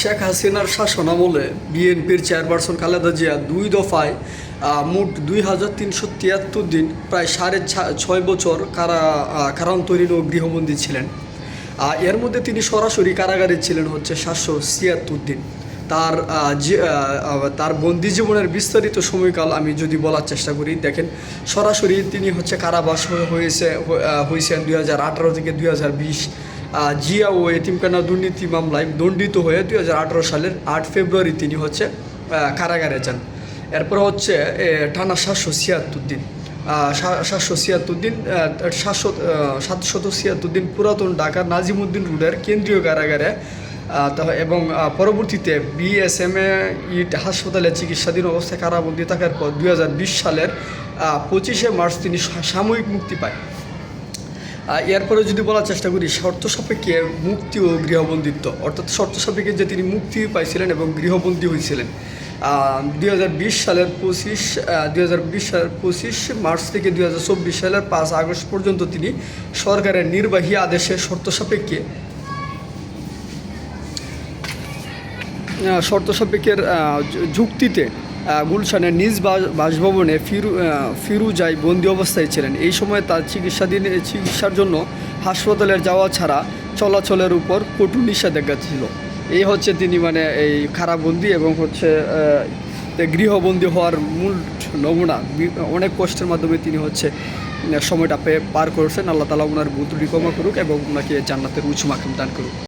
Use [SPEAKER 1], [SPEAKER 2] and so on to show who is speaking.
[SPEAKER 1] শেখ হাসিনার শাসন আমলে বিএনপির চেয়ারপারসন খালেদা জিয়া দুই দফায় মোট দুই হাজার তিনশো তিয়াত্তর দিন প্রায় সাড়ে ছয় বছর কারা কারান্তরীণ ও গৃহবন্দী ছিলেন। এর মধ্যে তিনি সরাসরি কারাগারে ছিলেন হচ্ছে সাতশো ছিয়াত্তর দিন। তার তার বন্দি জীবনের বিস্তারিত সময়কাল আমি যদি বলার চেষ্টা করি, দেখেন সরাসরি তিনি হচ্ছে কারাবাস হয়েছে হয়েছেন দুই হাজার আঠারো থেকে দুই হাজার বিশ। জিয়া ও এতিমখানা দুর্নীতি মামলায় দণ্ডিত হয়ে দুই হাজার আঠারো সালের আট ফেব্রুয়ারি তিনি হচ্ছে কারাগারে যান। এরপর হচ্ছে টানা সাতশো ছিয়াত্তর সাতশো ছিয়াত্তর সাতশো সাতশত ছিয়াত্তর পুরাতন ঢাকার নাজিমুদ্দিন রোডের কেন্দ্রীয় কারাগারে এবং পরবর্তীতে বিএসএমএ ইট হাসপাতালে চিকিৎসাধীন অবস্থায় কারাবন্দী থাকার পর দু হাজার বিশ সালের পঁচিশে মার্চ তিনি সাময়িক মুক্তি পায়। এরপরে যদি বলার চেষ্টা করি, শর্ত সাপেক্ষে মুক্তি ও গৃহবন্দিত্ব। অর্থাৎ শর্ত সাপেক্ষে যে তিনি মুক্তি পাইছিলেন এবং গৃহবন্দী হয়েছিলেন দুই হাজার বিশ সালের পঁচিশ দুই সালের পঁচিশ মার্চ থেকে দুই হাজার চব্বিশ সালের পাঁচ আগস্ট পর্যন্ত তিনি সরকারের নির্বাহী আদেশে শর্ত সাপেক্ষে শর্ত সাপেক্ষের যুক্তিতে গুলশানের নিজ বাস- বাসভবনে ফিরু ফিরুজাই বন্দি অবস্থায় ছিলেন। এই সময় তার চিকিৎসাধীন চিকিৎসার জন্য হাসপাতালের যাওয়া ছাড়া চলাচলের উপর কটু নিষেধাজ্ঞা ছিল। এই হচ্ছে তিনি মানে এই খারাপবন্দি এবং হচ্ছে গৃহবন্দী হওয়ার মূল নমুনা। অনেক কষ্টের মাধ্যমে তিনি হচ্ছে সময়টা পে- পার করেছেন। আল্লাহ তালা ওনার বুদ্ধি ক্ষমা করুক এবং ওনাকে জান্নাতের উঁচু মাকাম দান করুক।